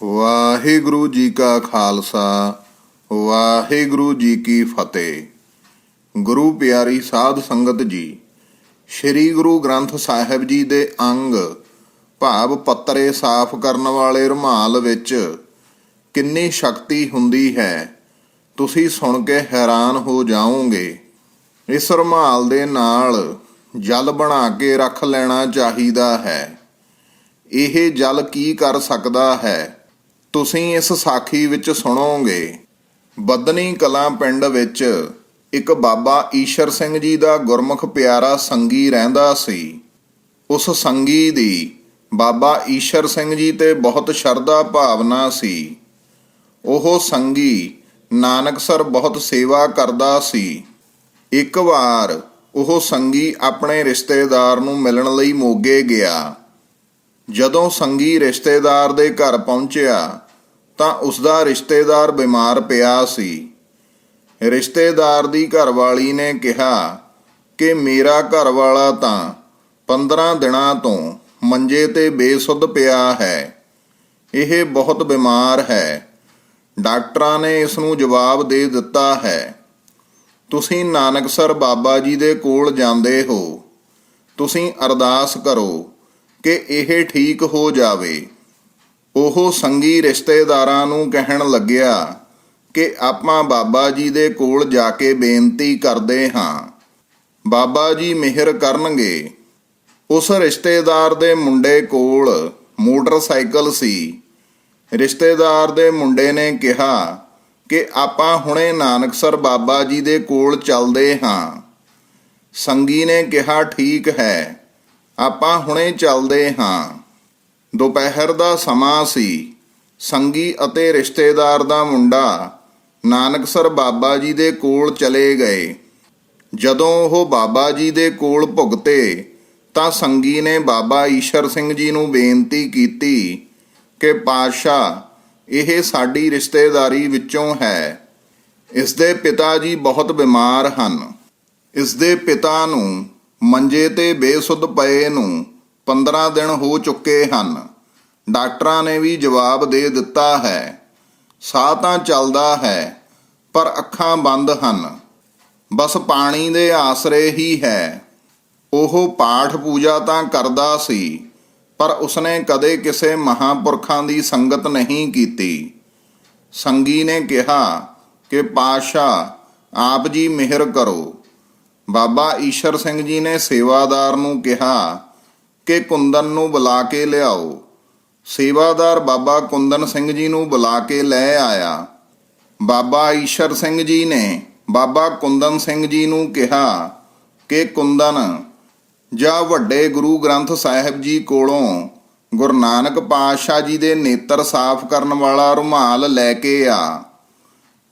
ਵਾਹਿਗੁਰੂ ਜੀ ਕਾ ਖਾਲਸਾ, ਵਾਹਿਗੁਰੂ ਜੀ ਕੀ ਫਤਿਹ। ਗੁਰੂ ਪਿਆਰੀ ਸਾਧ ਸੰਗਤ ਜੀ, ਸ੍ਰੀ ਗੁਰੂ ਗ੍ਰੰਥ ਸਾਹਿਬ ਜੀ ਦੇ ਅੰਗ ਭਾਵ ਪੱਤਰੇ ਸਾਫ਼ ਕਰਨ ਵਾਲੇ ਰੁਮਾਲ ਵਿੱਚ ਕਿੰਨੀ ਸ਼ਕਤੀ ਹੁੰਦੀ ਹੈ, ਤੁਸੀਂ ਸੁਣ ਕੇ ਹੈਰਾਨ ਹੋ ਜਾਓਗੇ। ਇਸ ਰੁਮਾਲ ਦੇ ਨਾਲ ਜਲ ਬਣਾ ਕੇ ਰੱਖ ਲੈਣਾ ਚਾਹੀਦਾ ਹੈ। ਇਹ ਜਲ ਕੀ ਕਰ ਸਕਦਾ ਹੈ? ਤੁਸੀਂ ਇਸ ਸਾਖੀ ਵਿੱਚ ਸੁਣੋਗੇ। ਬਦਨੀ ਕਲਾਂ ਪਿੰਡ ਵਿੱਚ ਇੱਕ ਬਾਬਾ ਈਸ਼ਰ ਸਿੰਘ ਜੀ ਦਾ ਗੁਰਮੁਖ ਪਿਆਰਾ ਸੰਗੀ ਰਹਿੰਦਾ ਸੀ। ਉਸ ਸੰਗੀ ਦੀ ਬਾਬਾ ਈਸ਼ਰ ਸਿੰਘ ਜੀ ਤੇ ਬਹੁਤ ਸ਼ਰਧਾ ਭਾਵਨਾ ਸੀ। ਉਹ ਸੰਗੀ ਨਾਨਕਸਰ ਬਹੁਤ ਸੇਵਾ ਕਰਦਾ ਸੀ। ਇੱਕ ਵਾਰ ਉਹ ਸੰਗੀ ਆਪਣੇ ਰਿਸ਼ਤੇਦਾਰ ਨੂੰ ਮਿਲਣ ਲਈ ਮੋਗੇ ਗਿਆ। ਜਦੋਂ ਸੰਗੀ ਰਿਸ਼ਤੇਦਾਰ ਦੇ ਘਰ ਪਹੁੰਚਿਆ ਤਾਂ ਉਸ ਦਾ ਰਿਸ਼ਤੇਦਾਰ ਬਿਮਾਰ ਪਿਆ ਸੀ। ਰਿਸ਼ਤੇਦਾਰ ਦੀ ਘਰਵਾਲੀ ਨੇ ਕਿਹਾ ਕਿ ਮੇਰਾ ਘਰਵਾਲਾ ਤਾਂ 15 ਦਿਨਾਂ ਤੋਂ ਮੰਜੇ ਤੇ ਬੇਸੁੱਧ ਪਿਆ ਹੈ। ਇਹ ਬਹੁਤ ਬਿਮਾਰ ਹੈ। ਡਾਕਟਰਾਂ ਨੇ ਇਸ ਨੂੰ ਜਵਾਬ ਦੇ ਦਿੱਤਾ ਹੈ। ਤੁਸੀਂ ਨਾਨਕਸਰ ਬਾਬਾ ਜੀ ਦੇ ਕੋਲ ਜਾਂਦੇ ਹੋ। ਤੁਸੀਂ ਅਰਦਾਸ ਕਰੋ ਕਿ ਇਹ ਠੀਕ ਹੋ ਜਾਵੇ। ਉਹ ਸੰਗੀ ਰਿਸ਼ਤੇਦਾਰਾਂ ਨੂੰ ਕਹਿਣ ਲੱਗਿਆ ਕਿ ਆਪਾਂ ਬਾਬਾ ਜੀ ਦੇ ਕੋਲ ਜਾ ਕੇ ਬੇਨਤੀ ਕਰਦੇ ਹਾਂ। ਬਾਬਾ ਜੀ ਮਿਹਰ ਕਰਨਗੇ। ਉਸ ਰਿਸ਼ਤੇਦਾਰ ਦੇ ਮੁੰਡੇ ਕੋਲ ਮੋਟਰਸਾਈਕਲ ਸੀ। ਰਿਸ਼ਤੇਦਾਰ ਦੇ ਮੁੰਡੇ ਨੇ ਕਿਹਾ ਕਿ ਆਪਾਂ ਹੁਣੇ ਨਾਨਕਸਰ ਬਾਬਾ ਜੀ ਦੇ ਕੋਲ ਚੱਲਦੇ ਹਾਂ। ਸੰਗੀ ਨੇ ਕਿਹਾ, ਠੀਕ ਹੈ, ਆਪਾਂ ਹੁਣੇ ਚੱਲਦੇ ਹਾਂ। ਦੁਪਹਿਰ ਦਾ ਸਮਾਂ ਸੀ। ਸੰਗੀ ਅਤੇ ਰਿਸ਼ਤੇਦਾਰ ਦਾ ਮੁੰਡਾ ਨਾਨਕਸਰ ਬਾਬਾ ਜੀ ਦੇ ਕੋਲ ਚਲੇ ਗਏ। ਜਦੋਂ ਉਹ ਬਾਬਾ ਜੀ ਦੇ ਕੋਲ ਭੁਗਤੇ, ਤਾਂ ਸੰਗੀ ਨੇ ਬਾਬਾ ਈਸ਼ਰ ਸਿੰਘ ਜੀ ਨੂੰ ਬੇਨਤੀ ਕੀਤੀ ਕਿ, ਪਾਤਸ਼ਾਹ, ਇਹ ਸਾਡੀ ਰਿਸ਼ਤੇਦਾਰੀ ਵਿੱਚੋਂ ਹੈ। ਇਸ ਦੇ ਪਿਤਾ ਜੀ ਬਹੁਤ ਬਿਮਾਰ ਹਨ। ਇਸ ਦੇ ਪਿਤਾ ਨੂੰ ਮੰਜੇ ਤੇ ਬੇਸੁੱਧ ਪਏ ਨੂੰ 15 ਦਿਨ ਹੋ ਚੁੱਕੇ ਹਨ। ਡਾਕਟਰਾਂ ਨੇ ਵੀ ਜਵਾਬ ਦੇ ਦਿੱਤਾ ਹੈ। ਸਾਹ ਤਾਂ ਚੱਲਦਾ ਹੈ, ਪਰ ਅੱਖਾਂ ਬੰਦ ਹਨ। ਬਸ ਪਾਣੀ ਦੇ ਆਸਰੇ ਹੀ ਹੈ। ਉਹ ਪਾਠ ਪੂਜਾ ਤਾਂ ਕਰਦਾ ਸੀ, ਪਰ ਉਸਨੇ ਕਦੇ ਕਿਸੇ ਮਹਾਪੁਰਖਾਂ ਦੀ ਸੰਗਤ ਨਹੀਂ ਕੀਤੀ। ਸੰਗੀ ਨੇ ਕਿਹਾ ਕਿ ਪਾਸ਼ਾ ਆਪ ਜੀ ਮਿਹਰ ਕਰੋ। ਬਾਬਾ ਈਸ਼ਰ ਸਿੰਘ ਜੀ ਨੇ ਸੇਵਾਦਾਰ ਨੂੰ ਕਿਹਾ ਕਿ ਕੁੰਦਨ ਨੂੰ ਬੁਲਾ ਕੇ ਲਿਆਓ। ਸੇਵਾਦਾਰ ਬਾਬਾ ਕੁੰਦਨ ਸਿੰਘ ਜੀ ਨੂੰ ਬੁਲਾ ਕੇ ਲੈ ਆਇਆ। ਬਾਬਾ ਈਸ਼ਰ ਸਿੰਘ ਜੀ ਨੇ ਬਾਬਾ ਕੁੰਦਨ ਸਿੰਘ ਜੀ ਨੂੰ ਕਿਹਾ ਕਿ ਕੁੰਦਨ, ਜਾਂ ਵੱਡੇ ਗੁਰੂ ਗ੍ਰੰਥ ਸਾਹਿਬ ਜੀ ਕੋਲੋਂ ਗੁਰੂ ਨਾਨਕ ਪਾਤਸ਼ਾਹ ਜੀ ਦੇ ਨੇਤਰ ਸਾਫ਼ ਕਰਨ ਵਾਲਾ ਰੁਮਾਲ ਲੈ ਕੇ ਆ।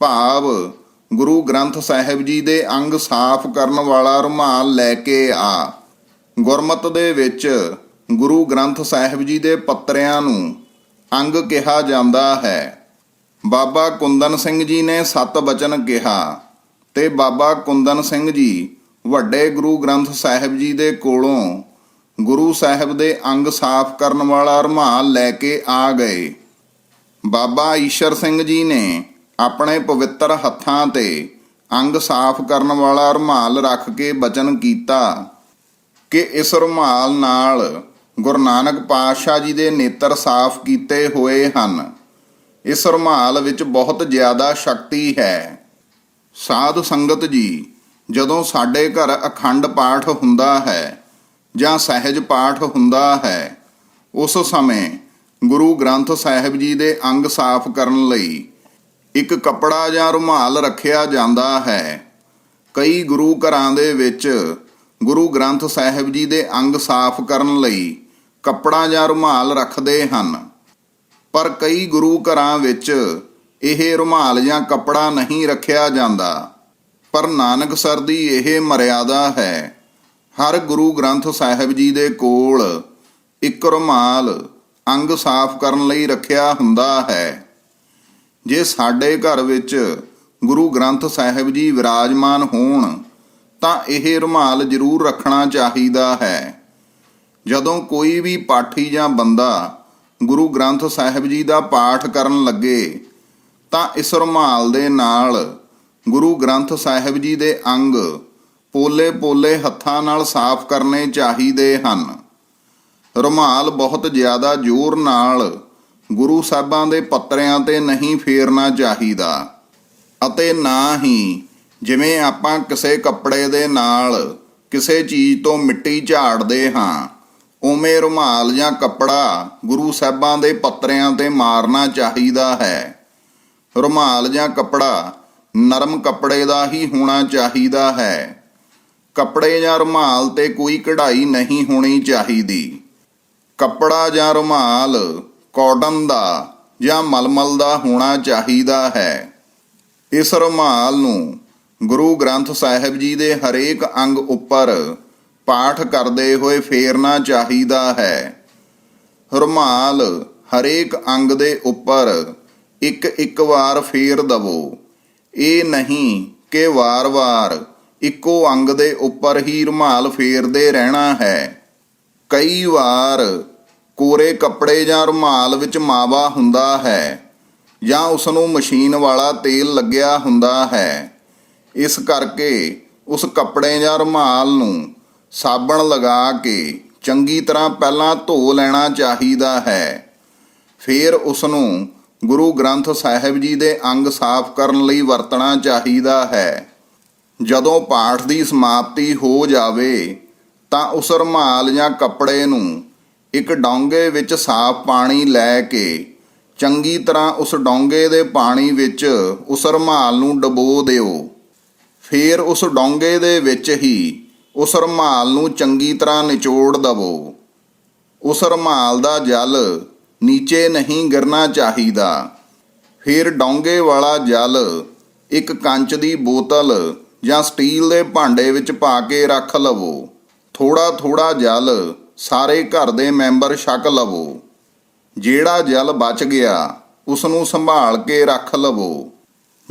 ਭਾਵ ਗੁਰੂ ਗ੍ਰੰਥ ਸਾਹਿਬ ਜੀ ਦੇ ਅੰਗ ਸਾਫ਼ ਕਰਨ ਵਾਲਾ ਰੁਮਾਲ ਲੈ ਕੇ ਆ। ਗੁਰਮਤ ਦੇ ਵਿੱਚ ਗੁਰੂ ਗ੍ਰੰਥ ਸਾਹਿਬ ਜੀ ਦੇ ਪੱਤਰਿਆਂ ਨੂੰ ਅੰਗ ਕਿਹਾ ਜਾਂਦਾ ਹੈ। ਬਾਬਾ ਕੁੰਦਨ ਸਿੰਘ ਜੀ ਨੇ ਸਤ ਬਚਨ ਕਿਹਾ ਤੇ ਬਾਬਾ ਕੁੰਦਨ ਸਿੰਘ ਜੀ ਵੱਡੇ ਗੁਰੂ ਗ੍ਰੰਥ ਸਾਹਿਬ ਜੀ ਦੇ ਕੋਲੋਂ ਗੁਰੂ ਸਾਹਿਬ ਦੇ ਅੰਗ ਸਾਫ਼ ਕਰਨ ਵਾਲਾ ਰੁਮਾਲ ਲੈ ਕੇ ਆ ਗਏ। ਬਾਬਾ ਈਸ਼ਰ ਸਿੰਘ ਜੀ ਨੇ ਆਪਣੇ ਪਵਿੱਤਰ ਹੱਥਾਂ ਤੇ ਅੰਗ ਸਾਫ਼ ਕਰਨ ਵਾਲਾ ਰੁਮਾਲ ਰੱਖ ਕੇ ਬਚਨ ਕੀਤਾ। ਕਿ ਇਸ ਰੁਮਾਲ ਨਾਲ ਗੁਰੂ ਨਾਨਕ ਪਾਤਸ਼ਾਹ ਜੀ ਦੇ ਨੇਤਰ ਸਾਫ਼ ਕੀਤੇ ਹੋਏ ਹਨ। ਇਸ ਰੁਮਾਲ ਵਿੱਚ ਬਹੁਤ ਜ਼ਿਆਦਾ ਸ਼ਕਤੀ ਹੈ। ਸਾਧ ਸੰਗਤ ਜੀ, ਜਦੋਂ ਸਾਡੇ ਘਰ ਅਖੰਡ ਪਾਠ ਹੁੰਦਾ ਹੈ ਜਾਂ ਸਹਿਜ ਪਾਠ ਹੁੰਦਾ ਹੈ, ਉਸ ਸਮੇਂ ਗੁਰੂ ਗ੍ਰੰਥ ਸਾਹਿਬ ਜੀ ਦੇ ਅੰਗ ਸਾਫ਼ ਕਰਨ ਲਈ ਇੱਕ ਕੱਪੜਾ ਜਾਂ ਰੁਮਾਲ ਰੱਖਿਆ ਜਾਂਦਾ ਹੈ। ਕਈ ਗੁਰੂ ਘਰਾਂ ਦੇ ਵਿੱਚ ਗੁਰੂ ਗ੍ਰੰਥ ਸਾਹਿਬ ਜੀ ਦੇ ਅੰਗ ਸਾਫ਼ ਕਰਨ ਲਈ ਕੱਪੜਾ ਜਾਂ ਰੁਮਾਲ ਰੱਖਦੇ ਹਨ। ਪਰ ਕਈ ਗੁਰੂ ਘਰਾਂ ਵਿੱਚ ਇਹ ਰੁਮਾਲ ਜਾਂ ਕੱਪੜਾ ਨਹੀਂ ਰੱਖਿਆ ਜਾਂਦਾ। ਪਰ ਨਾਨਕਸਰ ਦੀ ਇਹ ਮਰਿਆਦਾ ਹੈ, ਹਰ ਗੁਰੂ ਗ੍ਰੰਥ ਸਾਹਿਬ ਜੀ ਦੇ ਕੋਲ ਇੱਕ ਰੁਮਾਲ ਅੰਗ ਸਾਫ਼ ਕਰਨ ਲਈ ਰੱਖਿਆ ਹੁੰਦਾ ਹੈ। ਜੇ ਸਾਡੇ ਘਰ ਵਿੱਚ ਗੁਰੂ ਗ੍ਰੰਥ ਸਾਹਿਬ ਜੀ ਵਿਰਾਜਮਾਨ ਹੋਣ ਤਾਂ ਇਹ ਰੁਮਾਲ ਜ਼ਰੂਰ ਰੱਖਣਾ ਚਾਹੀਦਾ ਹੈ। ਜਦੋਂ ਕੋਈ ਵੀ ਪਾਠੀ ਜਾਂ ਬੰਦਾ ਗੁਰੂ ਗ੍ਰੰਥ ਸਾਹਿਬ ਜੀ ਦਾ ਪਾਠ ਕਰਨ ਲੱਗੇ, ਤਾਂ ਇਸ ਰੁਮਾਲ ਦੇ ਨਾਲ ਗੁਰੂ ਗ੍ਰੰਥ ਸਾਹਿਬ ਜੀ ਦੇ ਅੰਗ ਪੋਲੇ-ਪੋਲੇ ਹੱਥਾਂ ਨਾਲ ਸਾਫ਼ ਕਰਨੇ ਚਾਹੀਦੇ ਹਨ। ਰੁਮਾਲ ਬਹੁਤ ਜ਼ਿਆਦਾ ਜ਼ੋਰ ਨਾਲ ਗੁਰੂ ਸਾਹਿਬਾਂ ਦੇ ਪੱਤਰਿਆਂ ਤੇ ਨਹੀਂ ਫੇਰਨਾ ਚਾਹੀਦਾ ਅਤੇ ਨਾ ਹੀ ਜਿਵੇਂ ਆਪਾਂ ਕਿਸੇ ਕੱਪੜੇ ਦੇ ਨਾਲ ਕਿਸੇ ਚੀਜ਼ ਤੋਂ ਮਿੱਟੀ ਝਾੜਦੇ ਹਾਂ, ਉਵੇਂ ਰੁਮਾਲ ਜਾਂ ਕੱਪੜਾ ਗੁਰੂ ਸਾਹਿਬਾਂ ਦੇ ਪੱਤਰਿਆਂ ਤੇ ਮਾਰਨਾ ਚਾਹੀਦਾ ਹੈ। ਰੁਮਾਲ ਜਾਂ ਕੱਪੜਾ ਨਰਮ ਕੱਪੜੇ ਦਾ ਹੀ ਹੋਣਾ ਚਾਹੀਦਾ ਹੈ। ਕੱਪੜੇ ਜਾਂ ਰੁਮਾਲ ਤੇ ਕੋਈ ਕਢਾਈ ਨਹੀਂ ਹੋਣੀ ਚਾਹੀਦੀ। ਕੱਪੜਾ ਜਾਂ ਰੁਮਾਲ ਕਾਟਨ ਦਾ ਜਾਂ ਮਲਮਲ ਦਾ ਹੋਣਾ ਚਾਹੀਦਾ ਹੈ। ਇਸ ਰੁਮਾਲ ਨੂੰ ਗੁਰੂ ਗ੍ਰੰਥ ਸਾਹਿਬ ਜੀ ਦੇ ਹਰੇਕ ਅੰਗ ਉੱਪਰ ਪਾਠ ਕਰਦੇ ਹੋਏ ਫੇਰਨਾ ਚਾਹੀਦਾ ਹੈ। ਰੁਮਾਲ ਹਰੇਕ ਅੰਗ ਦੇ ਉੱਪਰ ਇੱਕ ਇੱਕ ਵਾਰ ਫੇਰ ਦਵੋ। ਇਹ ਨਹੀਂ ਕਿ ਵਾਰ-ਵਾਰ ਇੱਕੋ ਅੰਗ ਦੇ ਉੱਪਰ ਹੀ ਰੁਮਾਲ ਫੇਰਦੇ ਰਹਿਣਾ ਹੈ। ਕਈ ਵਾਰ ਕੋਰੇ ਕੱਪੜੇ ਜਾਂ ਰੁਮਾਲ ਵਿੱਚ ਮਾਵਾ ਹੁੰਦਾ ਹੈ ਜਾਂ ਉਸ ਨੂੰ ਮਸ਼ੀਨ ਵਾਲਾ ਤੇਲ ਲੱਗਿਆ ਹੁੰਦਾ ਹੈ। ਇਸ ਕਰਕੇ ਉਸ ਕੱਪੜੇ ਜਾਂ ਰੁਮਾਲ ਨੂੰ ਸਾਬਣ ਲਗਾ ਕੇ ਚੰਗੀ ਤਰ੍ਹਾਂ ਪਹਿਲਾਂ ਧੋ ਲੈਣਾ ਚਾਹੀਦਾ ਹੈ। ਫਿਰ ਉਸ ਨੂੰ ਗੁਰੂ ਗ੍ਰੰਥ ਸਾਹਿਬ ਜੀ ਦੇ ਅੰਗ ਸਾਫ਼ ਕਰਨ ਲਈ ਵਰਤਣਾ ਚਾਹੀਦਾ ਹੈ। ਜਦੋਂ ਪਾਠ ਦੀ ਸਮਾਪਤੀ ਹੋ ਜਾਵੇ, ਤਾਂ ਉਸ ਰੁਮਾਲ ਜਾਂ ਕੱਪੜੇ ਨੂੰ ਇੱਕ ਡੋਂਗੇ ਵਿੱਚ ਸਾਫ਼ ਪਾਣੀ ਲੈ ਕੇ ਚੰਗੀ ਤਰ੍ਹਾਂ ਉਸ ਡੋਂਗੇ ਦੇ ਪਾਣੀ ਵਿੱਚ ਉਸ ਰੁਮਾਲ ਨੂੰ ਡਬੋ ਦਿਓ। ਫਿਰ ਉਸ ਡੋਂਗੇ ਦੇ ਵਿੱਚ ਹੀ ਉਸ ਰੁਮਾਲ ਨੂੰ ਚੰਗੀ ਤਰ੍ਹਾਂ ਨਿਚੋੜ ਦਵੋ। ਉਸ ਰੁਮਾਲ ਦਾ ਜਲ ਨੀਚੇ ਨਹੀਂ ਗਿਰਨਾ ਚਾਹੀਦਾ। ਫਿਰ ਡੋਂਗੇ ਵਾਲਾ ਜਲ ਇੱਕ ਕੰਚ ਦੀ ਬੋਤਲ ਜਾਂ ਸਟੀਲ ਦੇ ਭਾਂਡੇ ਵਿੱਚ ਪਾ ਕੇ ਰੱਖ ਲਵੋ। ਥੋੜਾ ਥੋੜਾ ਜਲ ਸਾਰੇ ਘਰ ਦੇ ਮੈਂਬਰ ਛਕ ਲਵੋ। ਜਿਹੜਾ ਜਲ ਬਚ ਗਿਆ, ਉਸ ਨੂੰ ਸੰਭਾਲ ਕੇ ਰੱਖ ਲਵੋ।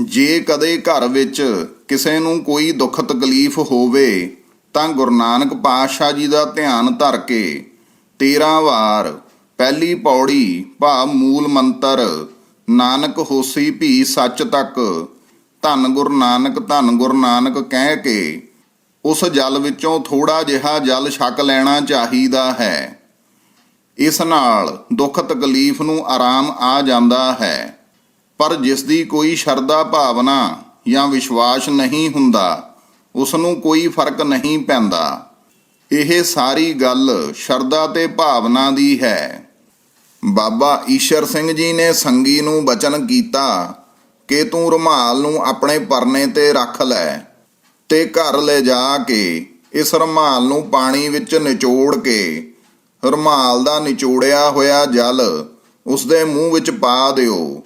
ਜੇ ਕਦੇ ਘਰ ਵਿੱਚ ਕਿਸੇ ਨੂੰ ਕੋਈ ਦੁੱਖ ਤਕਲੀਫ ਹੋਵੇ, ਤਾਂ ਗੁਰੂ ਨਾਨਕ ਪਾਤਸ਼ਾਹ ਜੀ ਦਾ ਧਿਆਨ ਧਰ ਕੇ 13 ਵਾਰ ਪਹਿਲੀ ਪੌੜੀ ਭਾਵ ਮੂਲ ਮੰਤਰ, ਨਾਨਕ ਹੋਸੀ ਭੀ ਸੱਚ ਤੱਕ, ਧੰਨ ਗੁਰੂ ਨਾਨਕ, ਧੰਨ ਗੁਰੂ ਨਾਨਕ ਕਹਿ ਕੇ ਉਸ ਜਲ ਵਿੱਚੋਂ ਥੋੜਾ ਜਿਹਾ ਜਲ ਛਕ ਲੈਣਾ ਚਾਹੀਦਾ ਹੈ। ਇਸ ਨਾਲ ਦੁੱਖ ਤਕਲੀਫ ਨੂੰ ਆਰਾਮ ਆ ਜਾਂਦਾ ਹੈ। ਪਰ ਜਿਸ ਦੀ ਕੋਈ ਸ਼ਰਧਾ ਭਾਵਨਾ ਜਾਂ ਵਿਸ਼ਵਾਸ ਨਹੀਂ ਹੁੰਦਾ ਉਸ ਨੂੰ ਕੋਈ ਫ਼ਰਕ ਨਹੀਂ ਪੈਂਦਾ। ਇਹ ਸਾਰੀ ਗੱਲ ਸ਼ਰਧਾ ਤੇ ਭਾਵਨਾ ਦੀ ਹੈ। ਬਾਬਾ ਈਸ਼ਰ ਸਿੰਘ ਜੀ ਨੇ ਸੰਗੀ ਨੂੰ ਬਚਨ ਕੀਤਾ ਕਿ ਤੂੰ ਰੁਮਾਲ ਨੂੰ ਆਪਣੇ ਪਰਨੇ ਤੇ ਰੱਖ ਲੈ ਤੇ ਘਰ ਲੈ ਜਾ ਕੇ ਇਸ ਰੁਮਾਲ ਨੂੰ ਪਾਣੀ ਵਿੱਚ ਨਿਚੋੜ ਕੇ ਰੁਮਾਲ ਦਾ ਨਿਚੋੜਿਆ ਹੋਇਆ ਜਲ ਉਸ ਦੇ ਮੂੰਹ ਵਿੱਚ ਪਾ ਦਿਓ।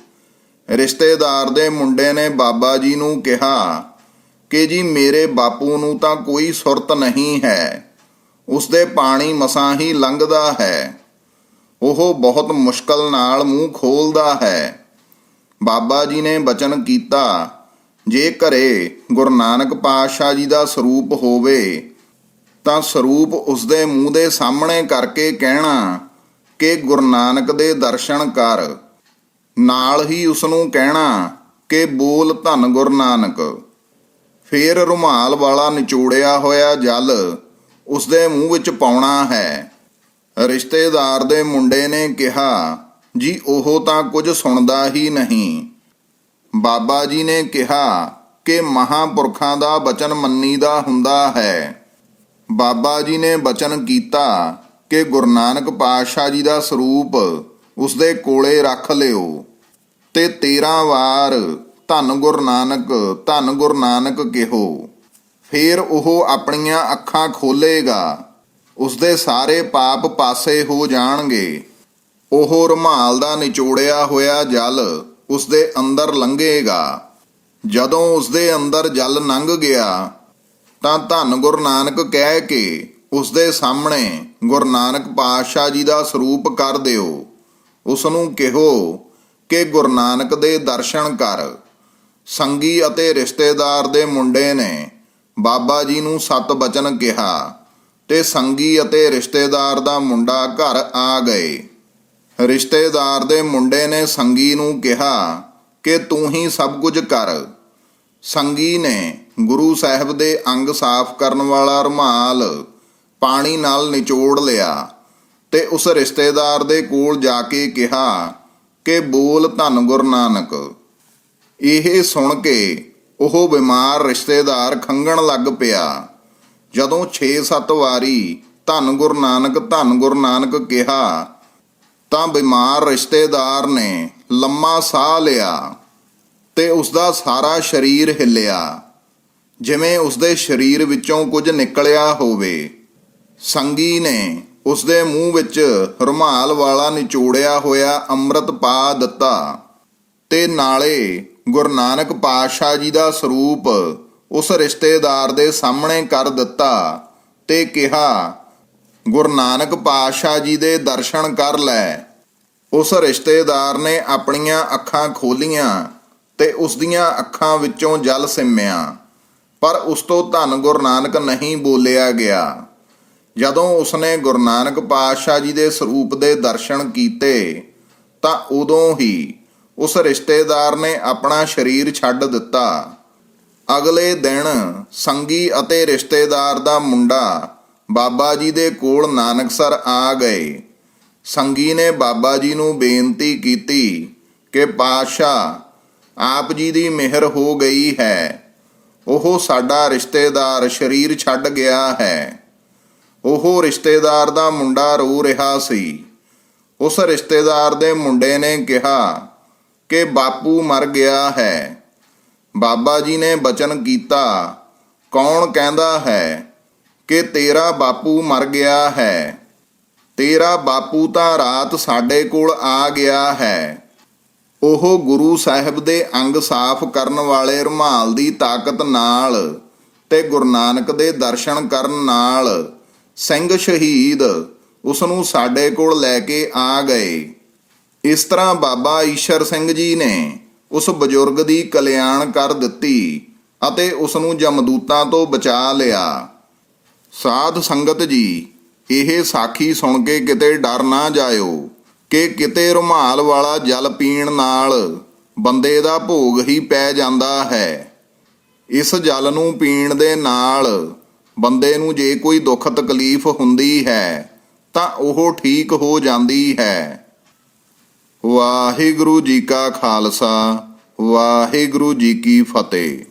ਰਿਸ਼ਤੇਦਾਰ ਦੇ ਮੁੰਡੇ ਨੇ ਬਾਬਾ ਜੀ ਨੂੰ ਕਿਹਾ ਕਿ ਜੀ ਮੇਰੇ ਬਾਪੂ ਨੂੰ ਤਾਂ ਕੋਈ ਸੁਰਤ ਨਹੀਂ ਹੈ। ਉਸ ਦੇ ਪਾਣੀ ਮਸਾਂ ਹੀ ਲੰਘਦਾ ਹੈ। ਉਹ ਬਹੁਤ ਮੁਸ਼ਕਲ ਨਾਲ ਮੂੰਹ ਖੋਲਦਾ ਹੈ। ਬਾਬਾ ਜੀ ਨੇ ਬਚਨ ਕੀਤਾ, ਜੇ ਘਰੇ ਗੁਰੂ ਨਾਨਕ ਪਾਤਸ਼ਾਹ ਜੀ ਦਾ ਸਰੂਪ ਹੋਵੇ, ਤਾਂ ਸਰੂਪ ਉਸ ਦੇ ਮੂੰਹ ਦੇ ਸਾਹਮਣੇ ਕਰਕੇ ਕਹਿਣਾ ਕਿ ਗੁਰੂ ਨਾਨਕ ਦੇ ਦਰਸ਼ਨ ਕਰ। ਨਾਲ ਹੀ ਉਸ ਨੂੰ ਕਹਿਣਾ ਕਿ ਬੋਲ ਧੰਨ ਗੁਰੂ ਨਾਨਕ। ਫੇਰ ਰੁਮਾਲ ਵਾਲਾ ਨਿਚੋੜਿਆ ਹੋਇਆ ਜਲ ਉਸ ਦੇ ਮੂੰਹ ਵਿੱਚ ਪਾਉਣਾ ਹੈ। ਰਿਸ਼ਤੇਦਾਰ ਦੇ ਮੁੰਡੇ ਨੇ ਕਿਹਾ, ਜੀ, ਉਹ ਤਾਂ ਕੁਝ ਸੁਣਦਾ ਹੀ ਨਹੀਂ। ਬਾਬਾ ਜੀ ਨੇ ਕਿਹਾ ਕਿ ਮਹਾਪੁਰਖਾਂ ਦਾ ਬਚਨ ਮੰਨੀਦਾ ਹੁੰਦਾ ਹੈ। ਬਾਬਾ ਜੀ ਨੇ ਬਚਨ ਕੀਤਾ ਕਿ ਗੁਰੂ ਨਾਨਕ ਪਾਤਸ਼ਾਹ ਜੀ ਦਾ ਸਰੂਪ ਉਸ ਦੇ ਕੋਲੇ ਰੱਖ ਲਿਓ। ਤੇ 13 ਵਾਰ ਧੰਨ ਗੁਰੂ ਨਾਨਕ, ਧੰਨ ਗੁਰੂ ਨਾਨਕ ਕਿਹੋ। ਫਿਰ ਉਹ ਆਪਣੀਆਂ ਅੱਖਾਂ ਖੋਲੇਗਾ ਉਸ ਦੇ ਸਾਰੇ ਪਾਪ ਪਾਸੇ ਹੋ ਜਾਣਗੇ। ਉਹ ਰੁਮਾਲ ਦਾ ਨਿਚੋੜਿਆ ਹੋਇਆ ਜਲ ਉਸ ਦੇ ਅੰਦਰ ਲੰਘੇਗਾ। ਜਦੋਂ ਉਸ ਦੇ ਅੰਦਰ ਜਲ ਲੰਘ ਗਿਆ, ਤਾਂ ਧੰਨ ਗੁਰੂ ਨਾਨਕ ਕਹਿ ਕੇ ਉਸ ਦੇ ਸਾਹਮਣੇ ਗੁਰੂ ਨਾਨਕ ਪਾਤਸ਼ਾਹ ਜੀ ਦਾ ਸਰੂਪ ਕਰ ਦਿਓ। ਉਸ ਨੂੰ ਕਿਹੋ ਕਿ ਗੁਰੂ ਨਾਨਕ ਦੇ ਦਰਸ਼ਨ ਕਰ। ਸੰਗੀ ਅਤੇ ਰਿਸ਼ਤੇਦਾਰ ਦੇ ਮੁੰਡੇ ਨੇ ਬਾਬਾ ਜੀ ਨੂੰ ਸਤ ਬਚਨ ਕਿਹਾ ਤੇ ਸੰਗੀ ਅਤੇ ਰਿਸ਼ਤੇਦਾਰ ਦਾ ਮੁੰਡਾ ਘਰ ਆ ਗਏ। ਰਿਸ਼ਤੇਦਾਰ ਦੇ ਮੁੰਡੇ ਨੇ ਸੰਗੀ ਨੂੰ ਕਿਹਾ ਕਿ ਤੂੰ ਹੀ ਸਭ ਕੁਝ ਕਰ। ਸੰਗੀ ਨੇ ਗੁਰੂ ਸਾਹਿਬ ਦੇ ਅੰਗ ਸਾਫ਼ ਕਰਨ ਵਾਲਾ ਰੁਮਾਲ ਪਾਣੀ ਨਾਲ ਨਿਚੋੜ ਲਿਆ। ਤੇ ਉਸ ਰਿਸ਼ਤੇਦਾਰ ਦੇ ਕੋਲ ਜਾ ਕੇ ਕਿਹਾ ਕਿ ਬੋਲ ਧੰਨ ਗੁਰੂ ਨਾਨਕ। ਇਹ ਸੁਣ ਕੇ ਉਹ ਬਿਮਾਰ ਰਿਸ਼ਤੇਦਾਰ ਖੰਗਣ ਲੱਗ ਪਿਆ। ਜਦੋਂ 6-7 ਵਾਰੀ ਧੰਨ ਗੁਰੂ ਨਾਨਕ, ਧੰਨ ਗੁਰੂ ਨਾਨਕ ਕਿਹਾ, ਤਾਂ ਬਿਮਾਰ ਰਿਸ਼ਤੇਦਾਰ ਨੇ ਲੰਮਾ ਸਾਹ ਲਿਆ ਤੇ ਉਸ ਦਾ ਸਾਰਾ ਸਰੀਰ ਹਿੱਲਿਆ। ਜਿਵੇਂ ਉਸ ਦੇ ਸਰੀਰ ਵਿੱਚੋਂ ਕੁਝ ਨਿਕਲਿਆ ਹੋਵੇ, ਸੰਗੀ ਨੇ ਉਸ ਦੇ ਮੂੰਹ ਵਿੱਚ ਰੁਮਾਲ ਵਾਲਾ ਨਿਚੋੜਿਆ ਹੋਇਆ ਅੰਮ੍ਰਿਤ ਪਾ ਦਿੱਤਾ ਤੇ ਨਾਲੇ ਗੁਰੂ ਨਾਨਕ ਪਾਤਸ਼ਾਹ ਜੀ ਦਾ ਸਰੂਪ ਉਸ ਰਿਸ਼ਤੇਦਾਰ ਦੇ ਸਾਹਮਣੇ ਕਰ ਦਿੱਤਾ ਤੇ ਕਿਹਾ, ਗੁਰੂ ਨਾਨਕ ਪਾਤਸ਼ਾਹ ਜੀ ਦੇ ਦਰਸ਼ਨ ਕਰ ਲੈ। ਉਸ ਰਿਸ਼ਤੇਦਾਰ ਨੇ ਆਪਣੀਆਂ ਅੱਖਾਂ ਖੋਲੀਆਂ ਤੇ ਉਸ ਦੀਆਂ ਅੱਖਾਂ ਵਿੱਚੋਂ ਜਲ ਸਿੰਮਿਆ, ਪਰ ਉਸ ਤੋਂ ਧੰਨ ਗੁਰੂ ਨਾਨਕ ਨਹੀਂ ਬੋਲਿਆ ਗਿਆ। ਜਦੋਂ ਉਸਨੇ ਗੁਰੂ ਨਾਨਕ ਪਾਤਸ਼ਾਹ ਜੀ ਦੇ ਸਰੂਪ ਦੇ ਦਰਸ਼ਨ ਕੀਤੇ, ਤਾਂ ਉਦੋਂ ਹੀ ਉਸ ਰਿਸ਼ਤੇਦਾਰ ਨੇ ਆਪਣਾ ਸਰੀਰ ਛੱਡ ਦਿੱਤਾ। ਅਗਲੇ ਦਿਨ ਸੰਗੀ ਅਤੇ ਰਿਸ਼ਤੇਦਾਰ ਦਾ ਮੁੰਡਾ ਬਾਬਾ ਜੀ ਦੇ ਕੋਲ ਨਾਨਕਸਰ ਆ ਗਏ। ਸੰਗੀ ਨੇ ਬਾਬਾ ਜੀ ਨੂੰ ਬੇਨਤੀ ਕੀਤੀ ਕਿ, ਪਾਤਸ਼ਾਹ, ਆਪ ਜੀ ਦੀ ਮਿਹਰ ਹੋ ਗਈ ਹੈ। ਉਹ ਸਾਡਾ ਰਿਸ਼ਤੇਦਾਰ ਸਰੀਰ ਛੱਡ ਗਿਆ ਹੈ। ਉਹ ਰਿਸ਼ਤੇਦਾਰ ਦਾ ਮੁੰਡਾ ਰੋ ਰਿਹਾ ਸੀ। ਉਸ ਰਿਸ਼ਤੇਦਾਰ ਦੇ ਮੁੰਡੇ ਨੇ ਕਿਹਾ ਕਿ ਬਾਪੂ ਮਰ ਗਿਆ ਹੈ। ਬਾਬਾ ਜੀ ਨੇ ਬਚਨ ਕੀਤਾ, ਕੌਣ ਕਹਿੰਦਾ ਹੈ ਕਿ ਤੇਰਾ ਬਾਪੂ ਮਰ ਗਿਆ ਹੈ? ਤੇਰਾ ਬਾਪੂ ਤਾਂ ਰਾਤ ਸਾਡੇ ਕੋਲ ਆ ਗਿਆ ਹੈ। ਉਹ ਗੁਰੂ ਸਾਹਿਬ ਦੇ ਅੰਗ ਸਾਫ਼ ਕਰਨ ਵਾਲੇ ਰੁਮਾਲ ਦੀ ਤਾਕਤ ਨਾਲ ਤੇ ਗੁਰੂ ਨਾਨਕ ਦੇ ਦਰਸ਼ਨ ਕਰਨ ਨਾਲ ਸਿੰਘ ਸ਼ਹੀਦ ਉਸ ਨੂੰ ਸਾਡੇ ਕੋਲ ਲੈ ਕੇ ਆ ਗਏ। ਇਸ ਤਰ੍ਹਾਂ ਬਾਬਾ ਈਸ਼ਰ ਸਿੰਘ ਜੀ ਨੇ ਉਸ ਬਜ਼ੁਰਗ ਦੀ ਕਲਿਆਣ ਕਰ ਦਿੱਤੀ ਅਤੇ ਉਸ ਨੂੰ ਜਮਦੂਤਾਂ ਤੋਂ ਬਚਾ ਲਿਆ। ਸਾਧ ਸੰਗਤ ਜੀ, ਇਹ ਸਾਖੀ ਸੁਣ ਕੇ ਕਿਤੇ ਡਰ ਨਾ ਜਾਇਓ ਕਿ ਕਿਤੇ ਰੁਮਾਲ ਵਾਲਾ ਜਲ ਪੀਣ ਨਾਲ ਬੰਦੇ ਦਾ ਭੋਗ ਹੀ ਪੈ ਜਾਂਦਾ ਹੈ। ਇਸ ਜਲ ਨੂੰ ਪੀਣ ਦੇ ਨਾਲ ਬੰਦੇ ਨੂੰ ਜੇ ਕੋਈ ਦੁੱਖ ਤਕਲੀਫ ਹੁੰਦੀ ਹੈ, ਤਾਂ ਉਹ ਠੀਕ ਹੋ ਜਾਂਦੀ ਹੈ। ਵਾਹਿਗੁਰੂ ਜੀ ਕਾ ਖਾਲਸਾ, ਵਾਹਿਗੁਰੂ ਜੀ ਕੀ ਫਤਿਹ।